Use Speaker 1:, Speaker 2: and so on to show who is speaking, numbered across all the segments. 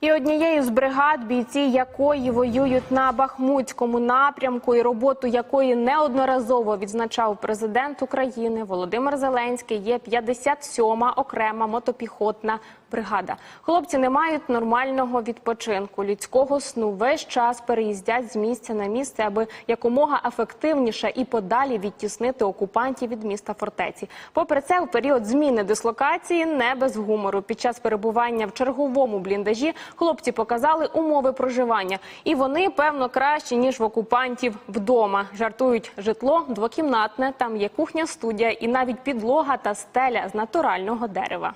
Speaker 1: І однією з бригад, бійці якої воюють на Бахмутському напрямку, і роботу якої неодноразово відзначав президент України Володимир Зеленський, є 57-ма окрема мотопіхотна бригада. Хлопці не мають нормального відпочинку, людського сну. Весь час переїздять з місця на місце, аби якомога ефективніше і подалі відтіснити окупантів від міста фортеці. Попри це, у період зміни дислокації не без гумору. Під час перебування в черговому бліндажі хлопці показали умови проживання, і вони певно кращі ніж в окупантів вдома. Жартують житло двокімнатне. Там є кухня, студія і навіть підлога та стеля з натурального дерева.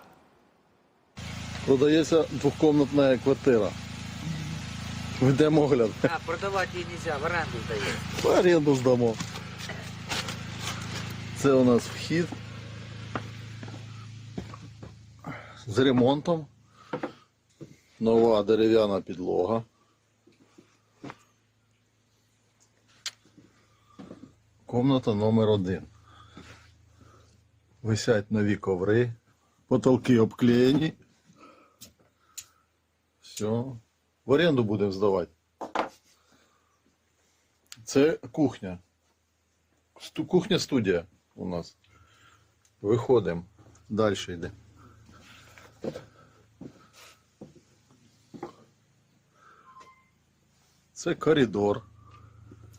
Speaker 2: Продається двохкомнатна квартира. Ведемо огляд.
Speaker 3: А, продавать ее нельзя, в аренду дает.
Speaker 2: В оренду здамо. Це у нас вхід. З ремонтом. Нова дерев'яна підлога. Комната номер один. Висять нові коври. Потолки обклеєні. Все. В оренду будемо здавати. Це кухня. Кухня студія у нас. Виходимо. Далі йде. Це коридор.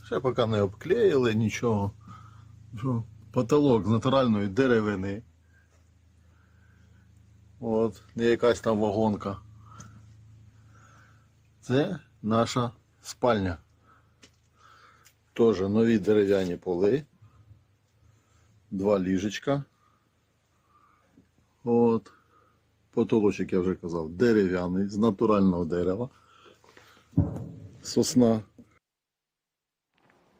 Speaker 2: Ще поки не обклеїли нічого. Потолок з натуральної деревини. От, не якась там вагонка. Це наша спальня. Тоже нові дерев'яні поли. Два ліжечка. От. Потолочок, я вже казав, дерев'яний, з натурального дерева. Сосна.